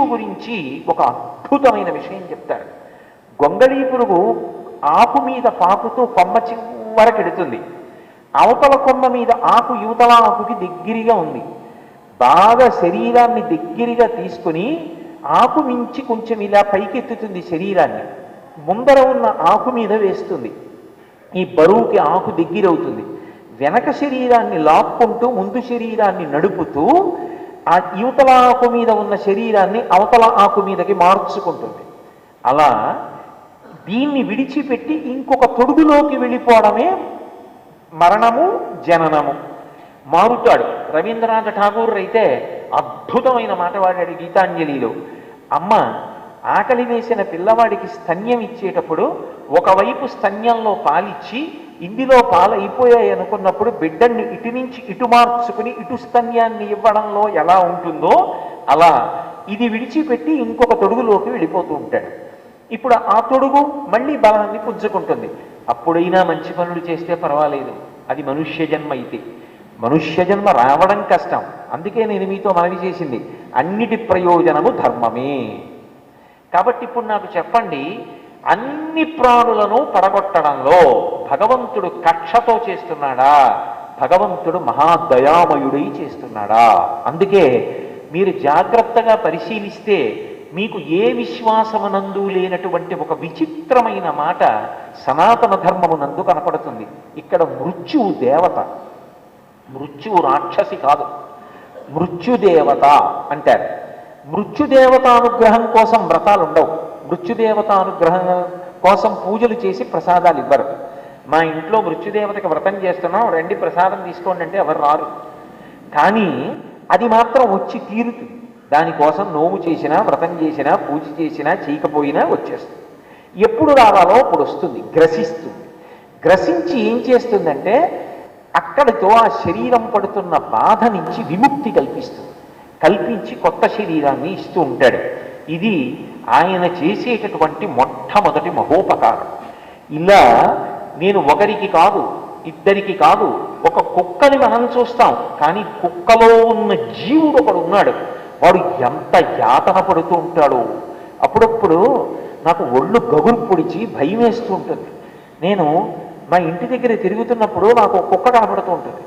పురుగు గురించి ఒక అద్భుతమైన విషయం చెప్తారు. గొంగళీ పురుగు ఆకు మీద పాకుతూ కొమ్మ చివరకెడుతుంది అవతల కొమ్మ మీద ఆకు యువతల ఆకుకి దగ్గరగా ఉంది. బాగా శరీరాన్ని దగ్గరగా తీసుకుని ఆకు మించి కొంచెం ఇలా పైకెత్తుతుంది శరీరాన్ని. ముందర ఉన్న ఆకు మీద వేస్తుంది. ఈ బరువుకి ఆకు దగ్గరవుతుంది. వెనక శరీరాన్ని లాక్కుంటూ ముందు శరీరాన్ని నడుపుతూ ఆ యువతల ఆకు మీద ఉన్న శరీరాన్ని అవతల ఆకు మీదకి మార్చుకుంటుంది. అలా దీన్ని విడిచిపెట్టి ఇంకొక తొడుగులోకి వెళ్ళిపోవడమే మరణము జననము. మారుతాడు. రవీంద్రనాథ్ ఠాగూర్ అయితే అద్భుతమైన మాట వాడాడు గీతాంజలిలో. అమ్మ ఆకలి వేసిన పిల్లవాడికి స్తన్యం ఇచ్చేటప్పుడు ఒకవైపు స్తన్యంలో పాలిచ్చి ఇందులో పాలైపోయాయి అనుకున్నప్పుడు బిడ్డని ఇటు నుంచి ఇటు మార్చుకుని ఇటు స్తన్యాన్ని ఇవ్వడంలో ఎలా ఉంటుందో అలా ఇది విడిచిపెట్టి ఇంకొక తొడుగులోకి వెళ్ళిపోతూ ఉంటాడు. ఇప్పుడు ఆ తొడుగు మళ్ళీ బలాన్ని పుంజుకుంటుంది. అప్పుడైనా మంచి పనులు చేస్తే పర్వాలేదు. అది మనుష్య జన్మ అయితే. మనుష్య జన్మ రావడం కష్టం. అందుకే నేను మీతో మనవి చేసింది. అన్నిటి ప్రయోజనము ధర్మమే. కాబట్టి ఇప్పుడు నాకు చెప్పండి అన్ని ప్రాణులను పడగొట్టడంలో భగవంతుడు కక్షతో చేస్తున్నాడా? భగవంతుడు మహాదయామయుడై చేస్తున్నాడా? అందుకే మీరు జాగ్రత్తగా పరిశీలిస్తే మీకు ఏ విశ్వాసమునందు లేనటువంటి ఒక విచిత్రమైన మాట సనాతన ధర్మమునందు కనపడుతుంది. ఇక్కడ మృత్యువు దేవత. మృత్యువు రాక్షసి కాదు. మృత్యుదేవత అంటారు. మృత్యుదేవత అనుగ్రహం కోసం వ్రతాలు ఉండవు మృత్యుదేవత అనుగ్రహం కోసం పూజలు చేసి ప్రసాదాలు ఇవ్వరు. మా ఇంట్లో మృత్యుదేవతకి వ్రతం చేస్తున్నాం రండి ప్రసాదం తీసుకోండి అంటే ఎవరు రారు. కానీ అది మాత్రం వచ్చి తీరుతుంది. దానికోసం నోము చేసినా వ్రతం చేసినా పూజ చేసినా చేయకపోయినా వచ్చేస్తుంది. ఎప్పుడు రావాలో అప్పుడు వస్తుంది గ్రసిస్తుంది. గ్రసించి ఏం చేస్తుందంటే అక్కడితో ఆ శరీరం పడుతున్న బాధ నుంచి విముక్తి కల్పిస్తుంది. కల్పించి కొత్త శరీరాన్ని ఇస్తూ ఉంటాడు. ఇది ఆయన చేసేటటువంటి మొట్టమొదటి మహోపకారం. ఇలా నేను ఒకరికి కాదు ఇద్దరికి కాదు ఒక కుక్కని మనం చూస్తాం కానీ కుక్కలో ఉన్న జీవుడు ఒకడు ఉన్నాడు. వాడు ఎంత యాతన పడుతూ ఉంటాడో. అప్పుడప్పుడు నాకు ఒళ్ళు గగురు పొడిచి భయం వేస్తూ ఉంటుంది. నేను మా ఇంటి దగ్గర తిరుగుతున్నప్పుడు నాకు కుక్క కనపడుతూ ఉంటుంది.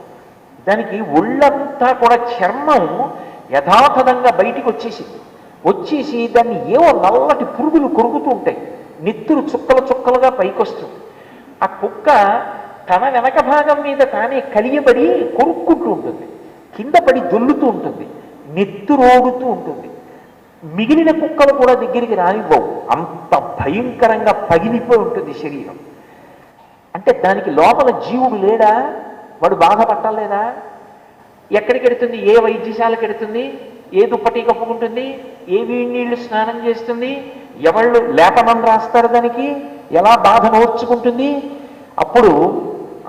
దానికి ఒళ్ళంతా కూడా చర్మం యథాతథంగా బయటికి వచ్చేసింది. వచ్చేసి దాన్ని ఏవో నల్లటి పురుగులు కొరుకుతూ ఉంటాయి. నిత్తులు చుక్కలు చుక్కలుగా పైకొస్తుంది. ఆ కుక్క తన వెనక భాగం మీద తానే కలియబడి కొరుక్కుంటూ ఉంటుంది. కింద పడి దొల్లుతూ ఉంటుంది. నెత్తురోడుతూ ఉంటుంది. మిగిలిన కుక్కలు కూడా దగ్గరికి రానివ్వవు. అంత భయంకరంగా పగిలిపోయి ఉంటుంది శరీరం. అంటే దానికి లోపల జీవుడు లేడా? వాడు బాధపట్టలేదా ఎక్కడికి ఎడుతుంది ఏ వైద్యశాలకు ఎడుతుంది ఏ దుప్పటి కప్పుకుంటుంది? ఏ వీడి నీళ్ళు స్నానం చేస్తుంది? ఎవళ్ళు లేపనం రాస్తారు దానికి? ఎలా బాధ నోర్చుకుంటుంది అప్పుడు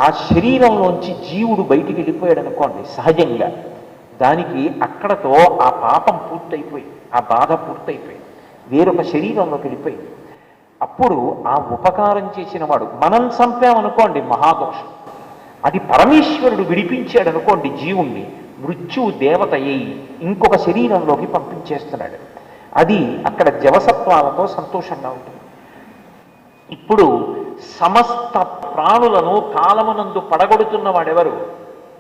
ఆ శరీరంలోంచి జీవుడు బయటికి వెళ్ళిపోయాడు అనుకోండి సహజంగా. దానికి అక్కడతో ఆ పాపం పూర్తయిపోయి ఆ బాధ పూర్తయిపోయింది వేరొక శరీరంలోకి వెళ్ళిపోయింది. అప్పుడు ఆ ఉపకారం చేసిన వాడు మనం చంపామనుకోండి మహాదోషం. అది పరమేశ్వరుడు విడిపించాడు అనుకోండి జీవుణ్ణి మృత్యు దేవత అయి ఇంకొక శరీరంలోకి పంపించేస్తున్నాడు. అది అక్కడ జవసత్వాలతో సంతోషంగా ఉంటుంది. ఇప్పుడు సమస్త ప్రాణులను కాలమునందు పడగొడుతున్న వాడెవరు?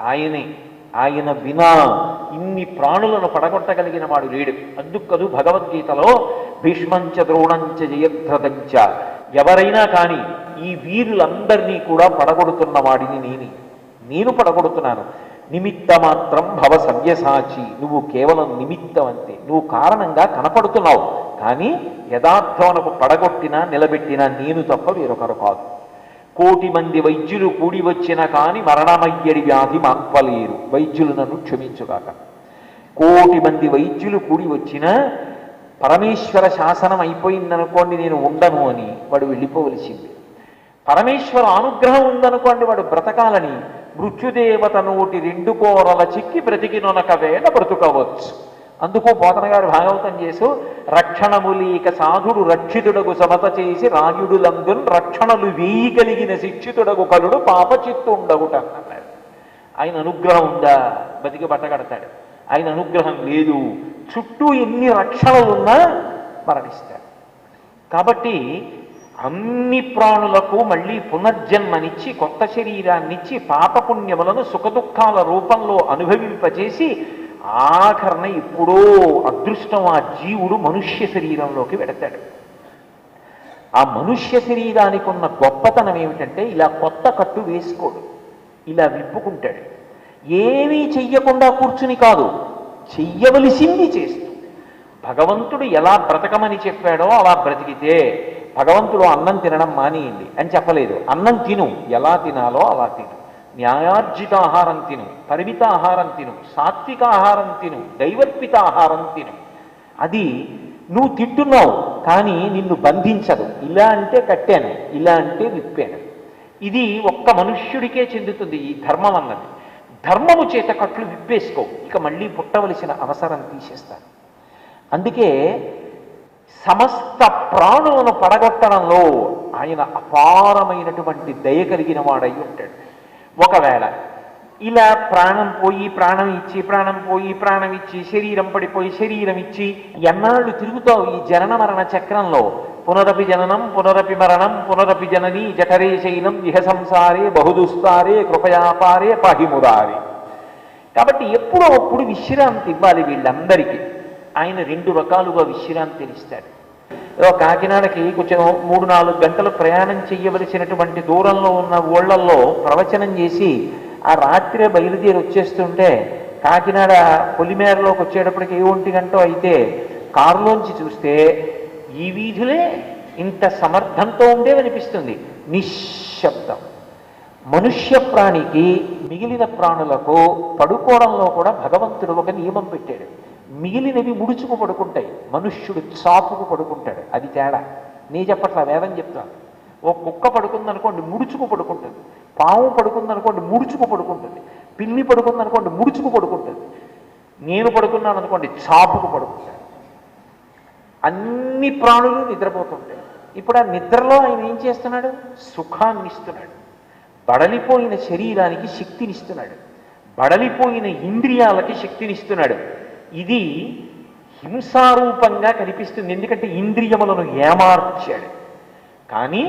ఆయనే. ఆయన వినా ఇన్ని ప్రాణులను పడగొట్టగలిగిన వాడు లేడు. అందుకదు భగవద్గీతలో భీష్మంచ ద్రోణంచ జయధ్రదంచ. ఎవరైనా కానీ ఈ వీరులందరినీ కూడా పడగొడుతున్న వాడిని నేనే. నేను పడగొడుతున్నాను. నిమిత్త మాత్రం భవ సవ్యసాచి. నువ్వు కేవలం నిమిత్తం అంతే నువ్వు కారణంగా కనపడుతున్నావు. కానీ యథార్థమునకు పడగొట్టినా నిలబెట్టినా నేను తప్ప వేరొకరు కాదు. కోటి మంది వైద్యులు కూడి వచ్చిన కాని మరణమయ్యడి వ్యాధి మాంపలేరు వైద్యులు నన్ను క్షమించుగాక. కోటి మంది వైద్యులు కూడి వచ్చినా పరమేశ్వర శాసనం అయిపోయిందనుకోండి నేను ఉండను అని వాడు వెళ్ళిపోవలసింది. పరమేశ్వర అనుగ్రహం ఉందనుకోండి వాడు బ్రతకాలని. మృత్యుదేవత నోటి రెండు కోరల చిక్కి బ్రతికినొనక వేళ బ్రతుకవచ్చు. అందుకు బోధన గారు భాగవతం చేసు రక్షణములీక సాధుడు రక్షితుడకు సమత చేసి రాయుడులందున్ రక్షణలు వేయి కలిగిన శిక్షితుడకు కలుడు పాప చిత్తు ఉండవుట అన్నాడు ఆయన అనుగ్రహం ఉందా? బతికి బట్టగడతాడు. ఆయన అనుగ్రహం లేదు. చుట్టూ ఎన్ని రక్షణలున్నా మరణిస్తాడు. కాబట్టి అన్ని ప్రాణులకు మళ్ళీ పునర్జన్మనిచ్చి కొత్త శరీరాన్నిచ్చి పాపపుణ్యములను సుఖదుఖాల రూపంలో అనుభవింపజేసి ఆఖరణ ఎప్పుడో అదృష్టం ఆ జీవుడు మనుష్య శరీరంలోకి వెడతాడు. ఆ మనుష్య శరీరానికి ఉన్న గొప్పతనం ఏమిటంటే ఇలా కొత్త కట్టు వేసుకోడు. ఇలా విప్పుకుంటాడు. ఏమీ చెయ్యకుండా కూర్చుని కాదు చెయ్యవలసింది చేస్తూ. భగవంతుడు ఎలా బ్రతకమని చెప్పాడో అలా బ్రతికితే భగవంతుడు అన్నం తినడం మానేయండి అని చెప్పలేదు. అన్నం తిను. ఎలా తినాలో అలా తిను. న్యాయార్జిత ఆహారం తిను. పరిమిత ఆహారం తిను. సాత్విక ఆహారం తిను. దైవర్పిత ఆహారం తిను. అది నువ్వు తిట్టున్నావు కానీ నిన్ను బంధించదు. ఇలా అంటే కట్టాను ఇలా అంటే విప్పాను. ఇది ఒక్క మనుష్యుడికే చెందుతుంది ఈ ధర్మం అన్నది. ధర్మము చేత కట్లు విప్పేసుకో. ఇక మళ్ళీ పుట్టవలసిన అవసరం తీసేస్తాను అందుకే సమస్త ప్రాణులను పడగొట్టడంలో ఆయన అపారమైనటువంటి దయ కలిగిన వాడై ఉంటాడు. ఒకవేళ ఇలా ప్రాణం పోయి ప్రాణం ఇచ్చి ప్రాణం పోయి ప్రాణం ఇచ్చి శరీరం పడిపోయి శరీరం ఇచ్చి ఎన్నాళ్ళు తిరుగుతావు ఈ జనన మరణ చక్రంలో? పునరపి జననం పునరపి మరణం పునరపి జనని జఠరే శైలం ఇహ సంసారే బహుదుస్తారే కృపయాపారే పహిముదారే కాబట్టి ఎప్పుడో అప్పుడు విశ్రాంతి ఇవ్వాలి వీళ్ళందరికీ. ఆయన రెండు రకాలుగా విశ్రాంతిని ఇస్తాడు కాకినాడకి కొంచెం మూడు నాలుగు గంటలు ప్రయాణం చేయవలసినటువంటి దూరంలో ఉన్న ఊళ్ళల్లో ప్రవచనం చేసి ఆ రాత్రే బయలుదేరి వచ్చేస్తుంటే కాకినాడ పొలిమేరలోకి వచ్చేటప్పటికి ఏ ఒంటి గంట అయితే కారులోంచి చూస్తే ఈ వీధులే ఇంత సమర్థంతో ఉండేవనిపిస్తుంది. నిశ్శబ్దం. మనుష్య ప్రాణికి మిగిలిన ప్రాణులకు పడుకోవడంలో కూడా భగవంతుడు ఒక నియమం పెట్టాడు. మిగిలినవి ముడుచుకు పడుకుంటాయి మనుష్యుడు చాపుకు పడుకుంటాడు. అది తేడా. నీ చెప్పట్లా వేదం చెప్తాను ఓ కుక్క పడుకుందనుకోండి ముడుచుకు పడుకుంటుంది. పాము పడుకుందనుకోండి ముడుచుకు పడుకుంటుంది. పిల్లి పడుకుందనుకోండి ముడుచుకు పడుకుంటుంది. నేను పడుకున్నాను అనుకోండి చాపుకు పడుకుంటాను అన్ని ప్రాణులు నిద్రపోతుంటాయి. ఇప్పుడు ఆ నిద్రలో ఆయన ఏం చేస్తున్నాడు? సుఖాన్ని ఇస్తున్నాడు. బడలిపోయిన శరీరానికి శక్తినిస్తున్నాడు బడలిపోయిన ఇంద్రియాలకి శక్తినిస్తున్నాడు ఇది హింసారూపంగా కనిపిస్తుంది. ఎందుకంటే ఇంద్రియములను ఏమార్చాడు. కానీ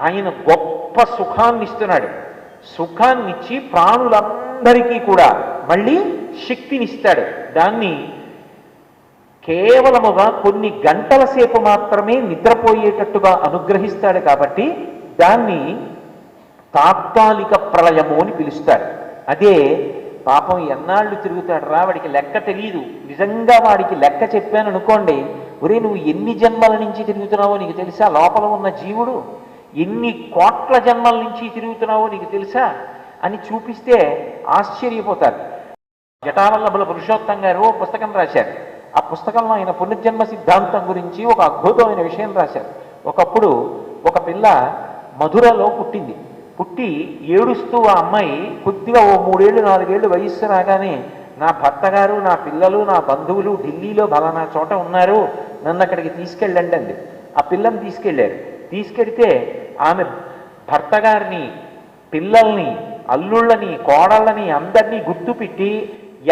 ఆయన గొప్ప సుఖాన్ని ఇస్తున్నాడు సుఖాన్నిచ్చి ప్రాణులందరికీ కూడా మళ్ళీ శక్తినిస్తాడు. దాన్ని కేవలముగా కొన్ని గంటల సేపు మాత్రమే నిద్రపోయేటట్టుగా అనుగ్రహిస్తాడు కాబట్టి దాన్ని తాత్కాలిక ప్రళయము అని పిలుస్తారు. అదే పాపం ఎన్నాళ్ళు తిరుగుతాడు రా? వాడికి లెక్క తెలియదు నిజంగా వాడికి లెక్క చెప్పాను అనుకోండి ఒరే నువ్వు ఎన్ని జన్మల నుంచి తిరుగుతున్నావో నీకు తెలుసా? లోపల ఉన్న జీవుడు ఎన్ని కోట్ల జన్మల నుంచి తిరుగుతున్నావో నీకు తెలుసా? అని చూపిస్తే ఆశ్చర్యపోతారు జటావల్లభుల పురుషోత్తం గారు ఓ పుస్తకం రాశారు. ఆ పుస్తకంలో ఆయన పునర్జన్మ సిద్ధాంతం గురించి ఒక అద్భుతమైన విషయం రాశారు. ఒకప్పుడు ఒక పిల్ల మధురలో పుట్టింది. పుట్టి ఏడుస్తూ ఆ అమ్మాయి కొద్దిగా ఓ మూడేళ్ళు నాలుగేళ్ళు వయస్సు రాగానే నా భర్త గారు నా పిల్లలు నా బంధువులు ఢిల్లీలో బలానా చోట ఉన్నారు. నన్ను అక్కడికి తీసుకెళ్ళండి అండి ఆ పిల్లని తీసుకెళ్ళారు. తీసుకెడితే ఆమె భర్త గారిని పిల్లల్ని అల్లుళ్ళని కోడళ్ళని అందరినీ గుర్తుపెట్టి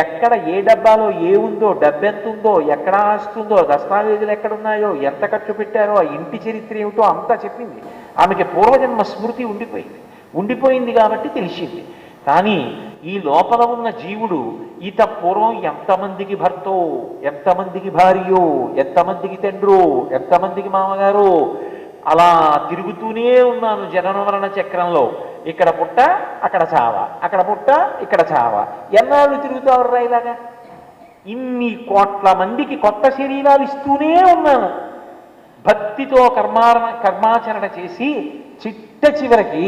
ఎక్కడ ఏ డబ్బాలో ఏ ఉందో డబ్బెంత ఉందో ఎక్కడ ఆస్తుందో దస్తావేజులు ఎక్కడున్నాయో ఎంత ఖర్చు పెట్టారో ఆ ఇంటి చరిత్ర ఏమిటో అంతా చెప్పింది. ఆమెకి పూర్వజన్మ స్మృతి ఉండిపోయింది. ఉండిపోయింది కాబట్టి తెలిసింది. కానీ ఈ లోపల ఉన్న జీవుడు ఈత పూర్వం ఎంతమందికి భర్తో ఎంతమందికి భార్యో ఎంతమందికి తండ్రో ఎంతమందికి మామగారో అలా తిరుగుతూనే ఉన్నాను జననమరణ చక్రంలో. ఇక్కడ పుట్ట అక్కడ చావ. అక్కడ పుట్ట ఇక్కడ చావ. ఎన్నాళ్ళు తిరుగుతావు ఇలాగా? ఇన్ని కోట్ల మందికి కొత్త శరీరాలు ఇస్తూనే ఉన్నాను. భక్తితో కర్మారణ కర్మాచరణ చేసి చిట్ట చివరికి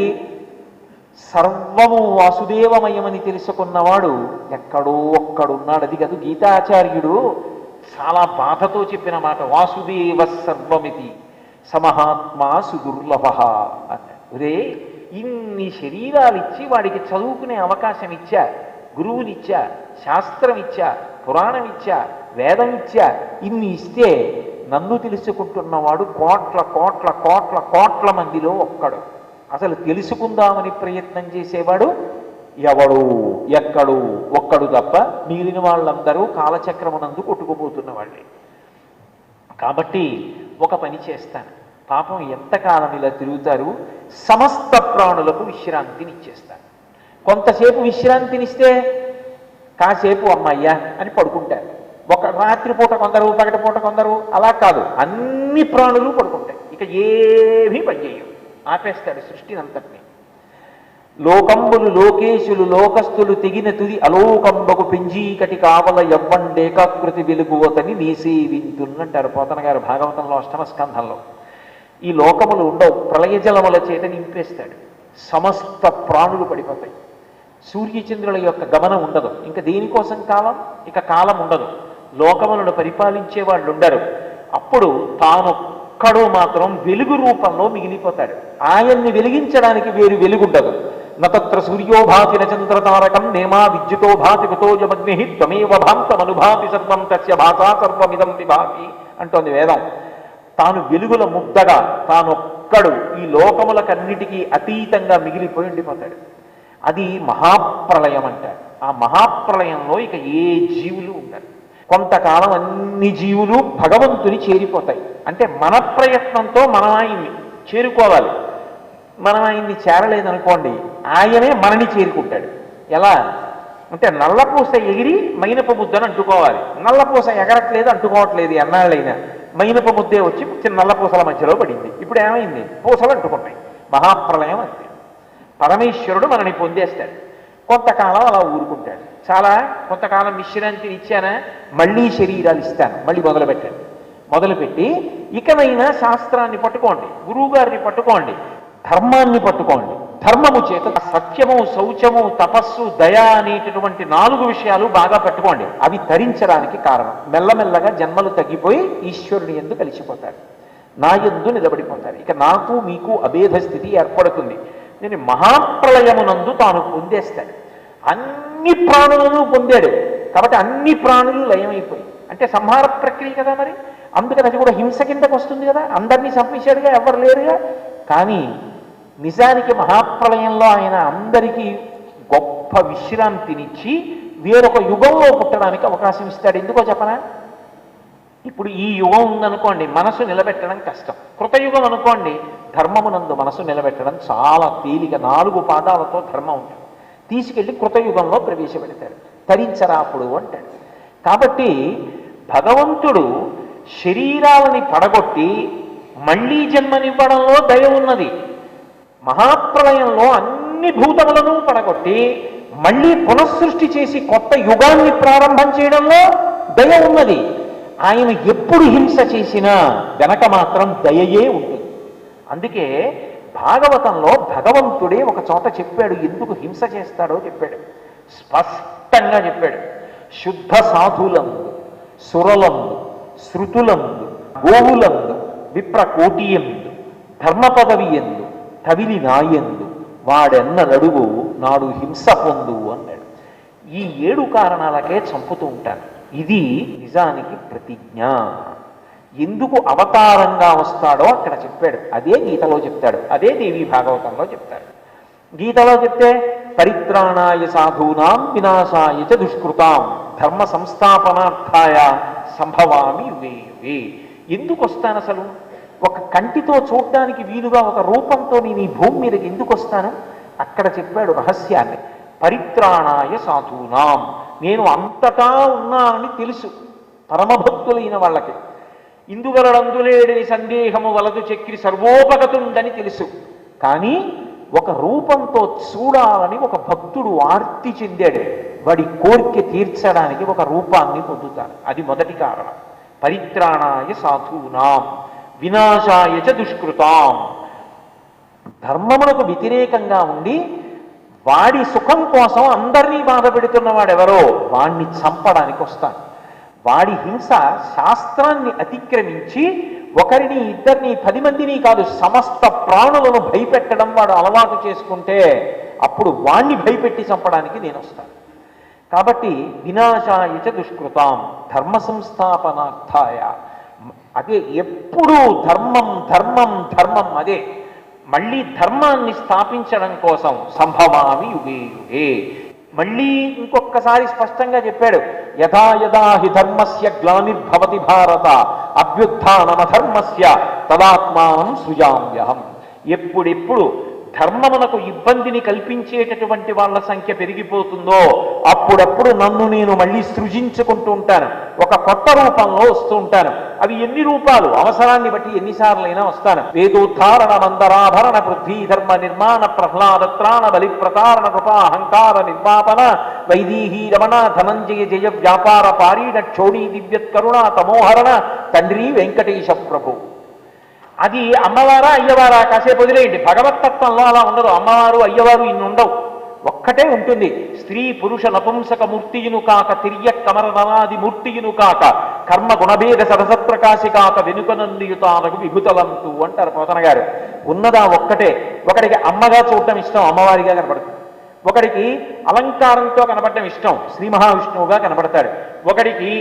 సర్వము వాసుదేవమయమని తెలుసుకున్నవాడు ఎక్కడో ఒక్కడున్నాడు అది కాదు గీతాచార్యుడు చాలా బాధతో చెప్పిన మాట వాసుదేవ సర్వమితి సమహాత్మా సుదుర్లభ అన్నాడు. రే ఇన్ని శరీరాలు ఇచ్చి వాడికి చదువుకునే అవకాశం ఇచ్చా గురువునిచ్చా శాస్త్రం ఇచ్చా పురాణం ఇచ్చా వేదం ఇచ్చా ఇన్ని ఇస్తే నన్ను తెలుసుకుంటున్నవాడు కోట్ల కోట్ల కోట్ల కోట్ల మందిలో ఒక్కడు. అసలు తెలుసుకుందామని ప్రయత్నం చేసేవాడు ఎవడు? ఎక్కడు? ఒక్కడు తప్ప మిగిలిన వాళ్ళందరూ కాలచక్రమునందు కొట్టుకుపోతున్న వాళ్ళే. కాబట్టి ఒక పని చేస్తాను. పాపం ఎంతకాలం ఇలా తిరుగుతారు? సమస్త ప్రాణులకు విశ్రాంతినిచ్చేస్తాను. కొంతసేపు విశ్రాంతినిస్తే కాసేపు అమ్మయ్యా అని పడుకుంటారు. ఒక రాత్రిపూట కొందరు పగటిపూట కొందరు అలా కాదు. అన్ని ప్రాణులు పడుకుంటాయి. ఇక ఏమీ పనిచేయవు. ఆపేస్తాడు సృష్టిని అంతటిని లోకంబులు లోకేశులు లోకస్తులు తెగిన తుది అలోకంబకు పింజీకటి కావల ఎవ్వండేకాకృతి వెలుగువతని నీసే వింటున్నంటారు పోతన గారు భాగవతంలో అష్టమ స్కంధంలో. ఈ లోకములు ఉండవు ప్రళయజలముల చేత నింపేస్తాడు. సమస్త ప్రాణులు పడిపోతాయి. సూర్యచంద్రుల యొక్క గమనం ఉండదు. ఇంకా దేనికోసం కాలం? ఇక కాలం ఉండదు. లోకములను పరిపాలించే వాళ్ళు ఉండరు అప్పుడు తాను ఒక్కడు మాత్రం వెలుగు రూపంలో మిగిలిపోతాడు. ఆయన్ని వెలిగించడానికి వేరు వెలుగుండదు. నత్ర సూర్యోభాతి చంద్రతారకం నేమా విద్యుతో భాతి కుతోజమగ్ని త్వమేవ భాంతమనుభాతి సర్వం తస్య భాషా సర్వమిదం విభాతి అంటోంది వేదం. తాను వెలుగుల ముద్దగా తానొక్కడు ఈ లోకములకన్నిటికీ అతీతంగా మిగిలిపోయి ఉండిపోతాడు. అది మహాప్రళయం అంటారు ఆ మహాప్రళయంలో ఇక ఏ జీవులు ఉండరు. కొంతకాలం అన్ని జీవులు భగవంతుని చేరిపోతాయి. అంటే మన ప్రయత్నంతో మనం ఆయన్ని చేరుకోవాలి. మనం ఆయన్ని చేరలేదనుకోండి ఆయనే మనని చేరుకుంటాడు. ఎలా? అంటే నల్లపూస ఎగిరి మైనపు ముద్దను అంటుకోవాలి. నల్లపూస ఎగరట్లేదు అంటుకోవట్లేదు ఎన్నాళ్ళైనా. మైనపు ముద్దే వచ్చి చిన్న నల్లపూసల మధ్యలో పడింది. ఇప్పుడు ఏమైంది? పూసలు అంటుకున్నాయి మహాప్రలయం అంతే. పరమేశ్వరుడు మనని పొందేస్తాడు. కొంతకాలం అలా ఊరుకుంటాడు. చాలా కొంతకాలం విశ్రాంతిని ఇచ్చానా? మళ్ళీ శరీరాలు ఇస్తాను. మళ్ళీ మొదలు పెట్టండి మొదలుపెట్టి ఇకనైనా శాస్త్రాన్ని పట్టుకోండి గురువుగారిని పట్టుకోండి ధర్మాన్ని పట్టుకోండి. ధర్మము చేత సత్యము శౌచము తపస్సు దయ అనేటటువంటి నాలుగు విషయాలు బాగా పట్టుకోండి. అవి ధరించడానికి కారణం. మెల్లమెల్లగా జన్మలు తగ్గిపోయి ఈశ్వరుని ఎందు కలిసిపోతారు. నా ఎందు నిలబడిపోతారు. ఇక నాకు మీకు అభేద స్థితి ఏర్పడుతుంది. నేను మహాప్రళయమునందు తాను పొందేస్తాడు అన్ని ప్రాణులను పొందాడు. కాబట్టి అన్ని ప్రాణులు లయమైపోయి అంటే సంహార ప్రక్రియ కదా మరి? అందుకని అది కూడా హింస కిందకు వస్తుంది కదా? అందరినీ చంపేశాడుగా ఎవరు లేరుగా? కానీ నిజానికి మహాప్రలయంలో ఆయన అందరికీ గొప్ప విశ్రాంతినిచ్చి వేరొక యుగంలో పుట్టడానికి అవకాశం ఇస్తాడు. ఎందుకో చెప్పనా? ఇప్పుడు ఈ యుగం ఉందనుకోండి మనసు నిలబెట్టడం కష్టం. కృతయుగం అనుకోండి ధర్మమునందు మనసు నిలబెట్టడం చాలా తేలిక నాలుగు పాదాలతో ధర్మం ఉంటుంది. తీసుకెళ్ళి కృతయుగంలో ప్రవేశపెడతారు. ధరించరాపుడు అంటాడు. కాబట్టి భగవంతుడు శరీరాలని పడగొట్టి మళ్ళీ జన్మనివ్వడంలో దయ ఉన్నది. మహాప్రలయంలో అన్ని భూతములను పడగొట్టి మళ్ళీ పునఃసృష్టి చేసి కొత్త యుగాన్ని ప్రారంభం చేయడంలో దయ ఉన్నది. ఆయన ఎప్పుడు హింస చేసినా వెనక మాత్రం దయయే ఉంటుంది. అందుకే భాగవతంలో భగవంతుడే ఒక చోట చెప్పాడు ఎందుకు హింస చేస్తాడో చెప్పాడు. స్పష్టంగా చెప్పాడు. శుద్ధ సాధులందు సురలందు శృతులందు గోవులందు విప్రకోటియందు ధర్మ పదవి ఎందు తవిలి నాయందు వాడెన్న నడువు నాడు హింస పొందు అన్నాడు. ఈ ఏడు కారణాలకే చంపుతూ ఉంటాను ఇది నిజానికి ప్రతిజ్ఞ. ఎందుకు అవతారంగా వస్తాడో అక్కడ చెప్పాడు. అదే గీతలో చెప్తాడు. అదే దేవి భాగవతంలో చెప్తాడు. గీతలో చెప్తే పరిత్రాణాయ సాధూనాం వినాశాయ చ దుష్కృతాం. ధర్మ సంస్థాపనార్థాయ సంభవామి వేవే. ఎందుకు వస్తాను అసలు? ఒక కంటితో చూడడానికి వీలుగా ఒక రూపంతో నేను ఈ భూమి మీదకి ఎందుకు వస్తాను? అక్కడ చెప్పాడు రహస్యాన్ని. పరిత్రాణాయ సాధూనాం. నేను అంతటా ఉన్నానని తెలుసు. పరమభక్తులైన వాళ్ళకి. ఇందువలడందులేడని సందేహము వలదు చక్రి సర్వోపగతుండని తెలుసు. కానీ ఒక రూపంతో చూడాలని ఒక భక్తుడు ఆర్తి చెందాడు. వాడి కోరిక తీర్చడానికి ఒక రూపాన్ని పొందుతాడు. అది మొదటి కారణం. పరిత్రాణాయ సాధూనాం వినాశాయ చ దుష్కృతాం. ధర్మమునకు వ్యతిరేకంగా ఉండి వాడి సుఖం కోసం అందరినీ బాధ పెడుతున్నవాడెవరో వాణ్ణి చంపడానికి వస్తాను వాడి హింస శాస్త్రాన్ని అతిక్రమించి ఒకరిని ఇద్దరిని పది మందిని కాదు సమస్త ప్రాణులను భయపెట్టడం వాడు అలవాటు చేసుకుంటే అప్పుడు వాణ్ణి భయపెట్టి చంపడానికి నేను వస్తాను. కాబట్టి వినాశాయచ దుష్కృతాం ధర్మ సంస్థాపనార్థాయ. అదే ఎప్పుడూ ధర్మం ధర్మం ధర్మం అదే మళ్ళీ ధర్మాన్ని స్థాపించడం కోసం సంభవామి యుగే యుగే. మళ్ళీ ఇంకొకసారి స్పష్టంగా చెప్పాడు. యథా యథా హి ధర్మస్య గ్లానిర్భవతి భారత అభ్యుత్నమధర్మస్య తదాత్మానం సృజామ్యహం. ఎప్పుడెప్పుడు ధర్మమునకు ఇబ్బందిని కల్పించేటటువంటి వాళ్ళ సంఖ్య పెరిగిపోతుందో అప్పుడప్పుడు నన్ను నేను మళ్ళీ సృజించుకుంటూ ఉంటాను. ఒక కొత్త రూపంలో వస్తూ ఉంటాను. అవి ఎన్ని రూపాలు? అవసరాన్ని బట్టి ఎన్నిసార్లైనా వస్తాను. వేదోద్ధారణ మందరాభరణ వృద్ధి ధర్మ నిర్మాణ ప్రహ్లాద త్రాణ బలి ప్రతారణ కృపా అహంకార నిర్మాపన వైదీహీ రమణ ధనంజయ జయ వ్యాపార పారీణ క్షోణీ దివ్యత్కరుణ తమోహరణ తండ్రి వెంకటేశ ప్రభు. అది అమ్మవారా అయ్యవారా? కాసేపు వదిలేయండి. భగవతత్వంలో అలా ఉండదు. అమ్మవారు అయ్యవారు ఇన్ని ఉండవు ఒక్కటే ఉంటుంది. స్త్రీ పురుష నపుంసక మూర్తియును కాక తిర్య కమరనాది మూర్తియును కాక కర్మ గుణభేద సరసప్రకాశి కాక వెనుకనందియుతానకు విభుతలంతు అంటారు పోతన గారు. ఉన్నదా ఒక్కటే? ఒకడికి అమ్మగా చూడటం ఇష్టం అమ్మవారిగా కనపడుతుంది ఒకడికి అలంకారంతో కనపడటం ఇష్టం శ్రీ మహావిష్ణువుగా కనపడతాడు. ఒకడికి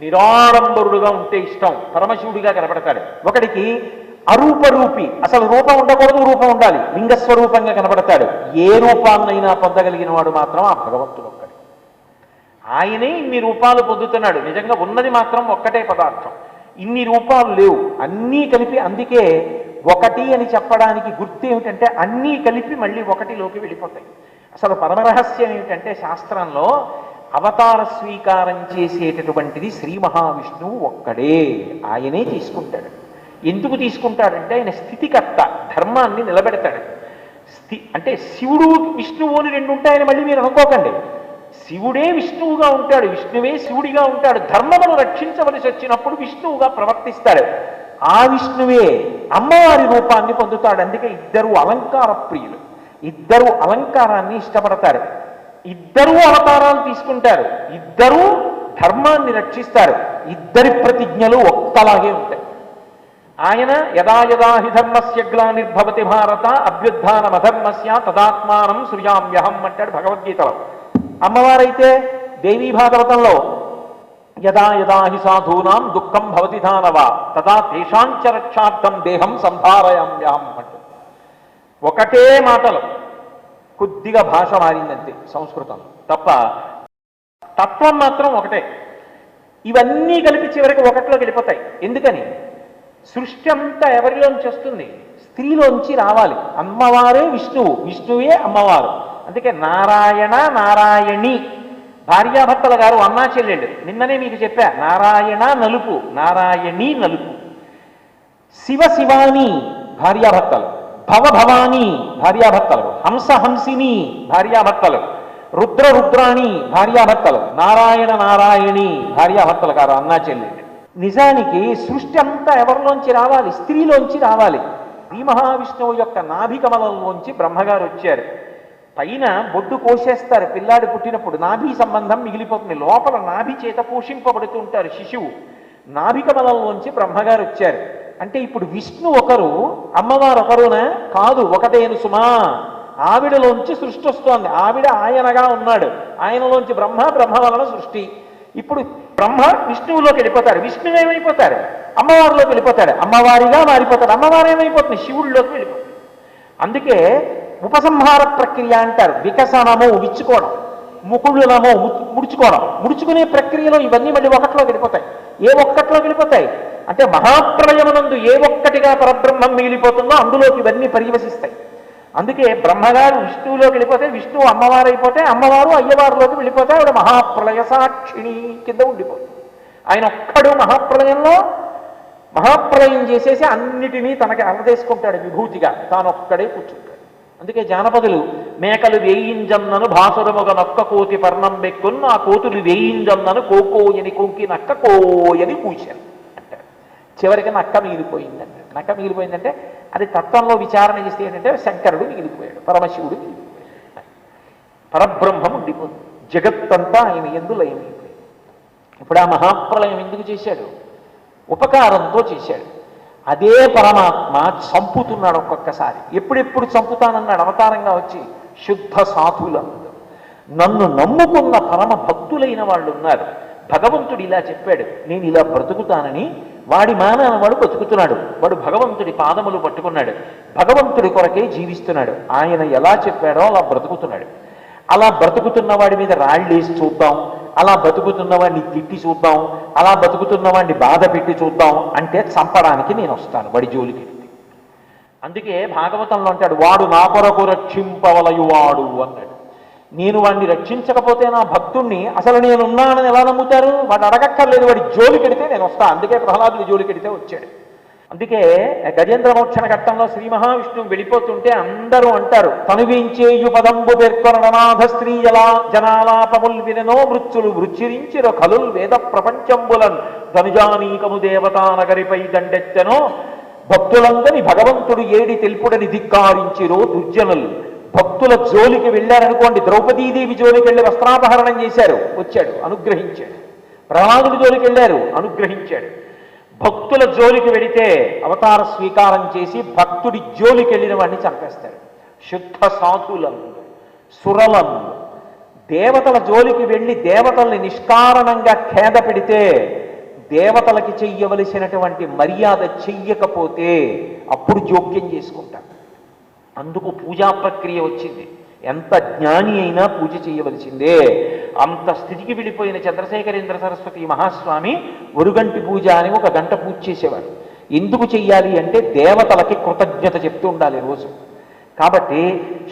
నిరాడంబరుడుగా ఉంటే ఇష్టం పరమశివుడిగా కనపడతాడు. ఒకడికి అరూపరూపి. అసలు రూపం ఉండకూడదు రూపం ఉండాలి. లింగస్వరూపంగా కనపడతాడు. ఏ రూపాన్నైనా పొందగలిగిన వాడు మాత్రం ఆ భగవంతుడు ఒక్కడే. ఆయనే ఇన్ని రూపాలు పొందుతున్నాడు. నిజంగా ఉన్నది మాత్రం ఒక్కటే పదార్థం. ఇన్ని రూపాలు లేవు. అన్నీ కలిపి అందుకే ఒకటి అని చెప్పడానికి గుర్తు ఏమిటంటే అన్నీ కలిపి మళ్ళీ ఒకటిలోకి వెళ్ళిపోతాయి. అసలు పరమరహస్యం ఏమిటంటే శాస్త్రంలో అవతార స్వీకారం చేసేటటువంటిది శ్రీ మహావిష్ణువు ఒక్కడే. ఆయనే తీసుకుంటాడు. ఎందుకు తీసుకుంటాడంటే ఆయన స్థితికర్త ధర్మాన్ని నిలబెడతాడు. స్థి అంటే శివుడు విష్ణువు అని రెండు ఉంటాయని మళ్ళీ మీరు అనుకోకండి. శివుడే విష్ణువుగా ఉంటాడు విష్ణువే శివుడిగా ఉంటాడు. ధర్మమును రక్షించవలసి వచ్చినప్పుడు విష్ణువుగా ప్రవర్తిస్తాడు. ఆ విష్ణువే అమ్మవారి రూపాన్ని పొందుతాడు. అందుకే ఇద్దరు అలంకార ప్రియులు. ఇద్దరు అలంకారాన్ని ఇష్టపడతారు. ఇద్దరూ అవతారాలు తీసుకుంటారు. ఇద్దరూ ధర్మాన్ని రక్షిస్తారు. ఇద్దరి ప్రతిజ్ఞలు ఒక్కలాగే ఉంటాయి. ఆయన యదా యదా హి ధర్మస్య గ్లానిర్భవతి భారత అభ్యుత్నమధర్మస్య తదాత్మానం సృజామ్యహం అంటాడు భగవద్గీతలో. అమ్మవారైతే దేవీ భాగవతంలో యదా యదా హి సాధూనాం దుఃఖం భవతి ధానవ తదా తేషాంచ రక్షార్థం దేహం సంధారయామ్యహం అంటాడు. ఒకటే మాటలు కొద్దిగా భాష మారిందంతే సంస్కృతం. తప్ప తత్వం మాత్రం ఒకటే. ఇవన్నీ కలిపి చివరికి ఒకటిలో వెళ్ళిపోతాయి ఎందుకని? సృష్టి అంతా ఎవరిలోంచి వస్తుంది? స్త్రీలోంచి రావాలి. అమ్మవారే విష్ణువు. విష్ణువే అమ్మవారు. అందుకే నారాయణ నారాయణి. భార్యాభర్తల గారు అన్నా చెల్లెండు నిన్ననే మీకు చెప్పా నారాయణ నలుపు నారాయణి నలుపు. శివ శివాని భార్యాభర్తలు. భవ భవాని భార్యాభర్తలు. హంస హంసిని భార్యాభర్తలు. రుద్ర రుద్రాణి భార్యాభర్తలు. నారాయణ నారాయణి భార్యాభర్తలు గారు అన్నా చెల్లెండు నిజానికి సృష్టి అంతా ఎవరిలోంచి రావాలి? స్త్రీలోంచి రావాలి. శ్రీ మహావిష్ణువు యొక్క నాభికమలంలోంచి బ్రహ్మగారు వచ్చారు. పైన బొడ్డు కోసేస్తారు పిల్లాడు పుట్టినప్పుడు నాభి సంబంధం మిగిలిపోతుంది. లోపల నాభి చేత పోషింపబడుతుంటారు శిశువు. నాభికమలంలోంచి బ్రహ్మగారు వచ్చారు. అంటే ఇప్పుడు విష్ణు ఒకరు అమ్మవారు ఒకరునా? కాదు ఒకటేను సుమా. ఆవిడలోంచి సృష్టి వస్తోంది. ఆవిడ ఆయనగా ఉన్నాడు. ఆయనలోంచి బ్రహ్మ బ్రహ్మ వలన సృష్టి. ఇప్పుడు బ్రహ్మ విష్ణువులోకి వెళ్ళిపోతారు. విష్ణువు ఏమైపోతారు అమ్మవారిలోకి వెళ్ళిపోతాడు. అమ్మవారిగా మారిపోతాడు. అమ్మవారు ఏమైపోతుంది? శివుడిలోకి వెళ్ళిపోతుంది అందుకే ఉపసంహార ప్రక్రియ అంటారు. వికసనము విచ్చుకోవడం. ముకుళ్ళనము ముడుచుకోవడం. ముడుచుకునే ప్రక్రియలో ఇవన్నీ మళ్ళీ ఒకటిలో వెళ్ళిపోతాయి. ఏ ఒక్కట్లో వెళ్ళిపోతాయి? అంటే మహాప్రలయమునందు ఏ ఒక్కటిగా పరబ్రహ్మం మిగిలిపోతుందో అందులోకి ఇవన్నీ పర్యవసిస్తాయి అందుకే బ్రహ్మగారు విష్ణువులోకి వెళ్ళిపోతే విష్ణువు అమ్మవారు అయిపోతే అమ్మవారు అయ్యవారులోకి వెళ్ళిపోతే ఆవిడ మహాప్రలయ సాక్షిణి కింద ఉండిపోతుంది. ఆయన ఒక్కడు మహాప్రలయంలో మహాప్రలయం చేసేసి అన్నిటినీ తనకి అరదేసుకుంటాడు విభూతిగా. తానొక్కడే కూర్చుంటాడు. అందుకే జానపదులు మేకలు వేయింజన్నను భాసురముగ నొక్క కోతి పర్ణం వెక్కును ఆ కోతులు వేయింజన్నను కోకోయని కొంకి నక్క కోయని కూశాను అంటారు. చివరికి నక్క మిగిలిపోయిందంట. నక్క మిగిలిపోయిందంటే అది తత్వంలో విచారణ చేస్తే ఏంటంటే శంకరుడు మిగిలిపోయాడు పరమశివుడు మిగిలిపోయాడు. పరబ్రహ్మం ఉండిపోతుంది. జగత్తంతా ఆయన ఎందు లయమైపోయింది ఇప్పుడు ఆ మహాప్రలయం ఎందుకు చేశాడు? ఉపకారంతో చేశాడు. అదే పరమాత్మ చంపుతున్నాడు ఒక్కొక్కసారి. ఎప్పుడెప్పుడు చంపుతానన్నాడు? అవతారంగా వచ్చి శుద్ధ సాధువులందరూ నన్ను నమ్ముకున్న పరమ భక్తులైన వాళ్ళు ఉన్నారు. భగవంతుడు ఇలా చెప్పాడు నేను ఇలా బ్రతుకుతానని వాడి మానవ వాడు బతుకుతున్నాడు. వాడు భగవంతుడి పాదములు పట్టుకున్నాడు. భగవంతుడి కొరకే జీవిస్తున్నాడు. ఆయన ఎలా చెప్పాడో అలా బ్రతుకుతున్నాడు. అలా బ్రతుకుతున్న వాడి మీద రాళ్ళేసి చూద్దాం. అలా బతుకుతున్న వాడిని తిట్టి చూద్దాం. అలా బతుకుతున్న వాడిని బాధ పెట్టి చూద్దాం అంటే చంపడానికి నేను వస్తాను వాడి జోలికి అందుకే భాగవతంలో అంటాడు వాడు నా కొరకు రక్షింపవలయువాడు అన్నాడు. నేను వాడిని రక్షించకపోతే నా భక్తుణ్ణి అసలు నేను ఉన్నానని ఎలా నమ్ముతారు? వాడు అడగక్కర్లేదు వాడి జోలికెడితే నేను వస్తా. అందుకే ప్రహ్లాదుడి జోలికెడితే వచ్చాడు. అందుకే గజేంద్ర మోక్షణ ఘట్టంలో శ్రీ మహావిష్ణువు వెళ్ళిపోతుంటే అందరూ అంటారు తనువించేయు పదంబు పేర్కొననాథ స్త్రీ జనాలా జనాలాపముల్ విననో మృత్యులు వృచ్చిరించిర కలుల్ వేద ప్రపంచంబులన్ ధనుజానీకము దేవతా నగరిపై దండెత్తెనో భక్తులందరి భగవంతుడు ఏడి తెలుపుడని ధిక్కారించిరో దుర్జనులు భక్తుల జోలికి వెళ్ళారనుకోండి ద్రౌపదీదేవి జోలికి వెళ్ళి వస్త్రాపహరణం చేశారు వచ్చాడు అనుగ్రహించాడు. ప్రహ్లాదుడి జోలికి వెళ్ళారు అనుగ్రహించాడు. భక్తుల జోలికి వెడితే అవతార స్వీకారం చేసి భక్తుడి జోలికి వెళ్ళిన వాడిని చంపేస్తాడు. శుద్ధ సాధులం సురలం. దేవతల జోలికి వెళ్ళి దేవతల్ని నిష్కారణంగా ఖేద పెడితే దేవతలకి చెయ్యవలసినటువంటి మర్యాద చెయ్యకపోతే అప్పుడు జోక్యం చేసుకుంటాడు. అందుకు పూజా ప్రక్రియ వచ్చింది. ఎంత జ్ఞాని అయినా పూజ చేయవలసిందే. అంత స్థితికి వెళ్ళిపోయిన చంద్రశేఖరేంద్ర సరస్వతి మహాస్వామి ఒరుగంటి పూజ అని ఒక గంట పూజ చేసేవారు ఎందుకు చెయ్యాలి అంటే దేవతలకి కృతజ్ఞత చెప్తూ ఉండాలి రోజు. కాబట్టి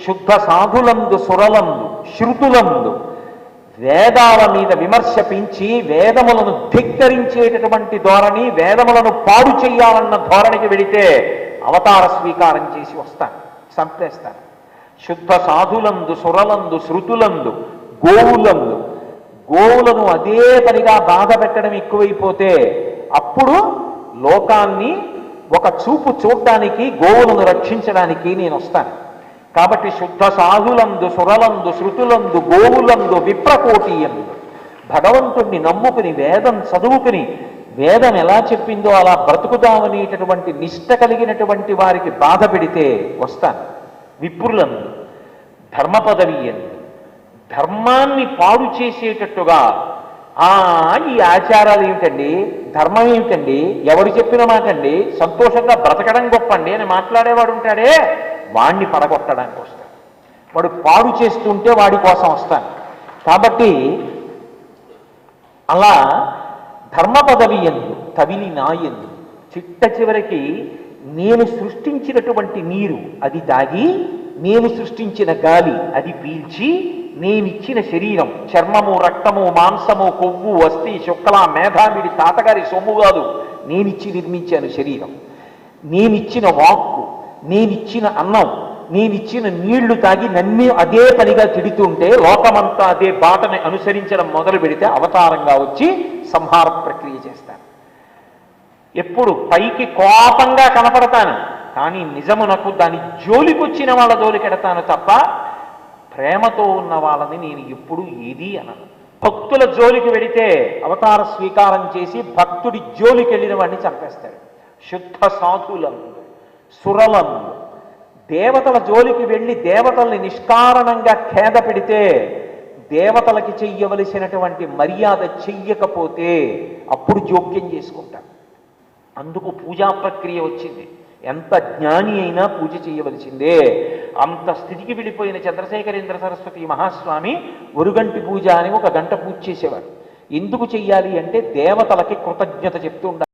శుద్ధ సాధులందు సురలందు శృతులందు వేదాల మీద విమర్శ పెంచి వేదములను ధిక్కరించేటటువంటి ధోరణి వేదములను పాడు చేయాలన్న ధోరణికి వెళితే అవతార స్వీకారం చేసి వస్తాను చంపేస్తారు. శుద్ధ సాధులందు సురలందు శృతులందు గోవులందు. గోవులను అదే పనిగా బాధ పెట్టడం ఎక్కువైపోతే అప్పుడు లోకాన్ని ఒక చూపు చూడడానికి గోవులను రక్షించడానికి నేను వస్తాను. కాబట్టి శుద్ధ సాధులందు సురలందు శృతులందు గోవులందు విప్రకోటీయందు భగవంతుణ్ణి నమ్ముకుని వేదం చదువుకుని వేదం ఎలా చెప్పిందో అలా బ్రతుకుదామనేటటువంటి నిష్ట కలిగినటువంటి వారికి బాధ పెడితే వస్తాను. విప్రులందు ధర్మ పదవి ఎందు ధర్మాన్ని పాడు చేసేటట్టుగా ఆ ఈ ఆచారాలు ఏమిటండి? ధర్మం ఏమిటండి? ఎవరు చెప్పిన మాటండి సంతోషంగా బ్రతకడం గొప్పండి అని మాట్లాడేవాడు ఉంటాడే వాణ్ణి పడగొట్టడానికి వస్తాను వాడు పాడు చేస్తుంటే వాడి కోసం వస్తాను. కాబట్టి అలా ధర్మ పదవి ఎందు తవిలి నాయందు చిట్ట చివరికి నేను సృష్టించినటువంటి నీరు అది తాగి నేను సృష్టించిన గాలి అది పీల్చి నేనిచ్చిన శరీరం చర్మము రక్తము మాంసము కొవ్వు అస్థి శుక్ల మేధావిడి తాతగారి సొమ్ము కాదు నేనిచ్చి నిర్మించాను శరీరం. నేనిచ్చిన వాక్కు నేనిచ్చిన అన్నం నీవిచ్చిన నీళ్ళు తాగి నన్ను అదే పనిగా తిడుతుంటే లోకమంతా అదే బాటని అనుసరించడం మొదలు పెడితే అవతారంగా వచ్చి సంహార ప్రక్రియ చేస్తాను. ఎప్పుడు పైకి కోపంగా కనపడతాను కానీ నిజమునకు దాని జోలికొచ్చిన వాళ్ళ జోలికెడతాను తప్ప ప్రేమతో ఉన్న వాళ్ళని నేను ఎప్పుడు ఏది అనను. భక్తుల జోలికి వెడితే అవతార స్వీకారం చేసి భక్తుడి జోలికి వెళ్ళిన వాడిని చంపేస్తాడు. శుద్ధ సాధులందు సురలందు దేవతల జోలికి వెళ్ళి దేవతల్ని నిష్కారణంగా ఖేద పెడితే దేవతలకి చెయ్యవలసినటువంటి మర్యాద చెయ్యకపోతే అప్పుడు జోక్యం చేసుకుంటాడు అందుకు పూజా ప్రక్రియ వచ్చింది. ఎంత జ్ఞాని అయినా పూజ చేయవలసిందే అంత స్థితికి వెళ్ళిపోయిన చంద్రశేఖరేంద్ర సరస్వతి మహాస్వామి ఒరుగంటి పూజ అని ఒక గంట పూజ చేసేవాడు. ఎందుకు చెయ్యాలి అంటే దేవతలకి కృతజ్ఞత చెప్తూ ఉండాలి.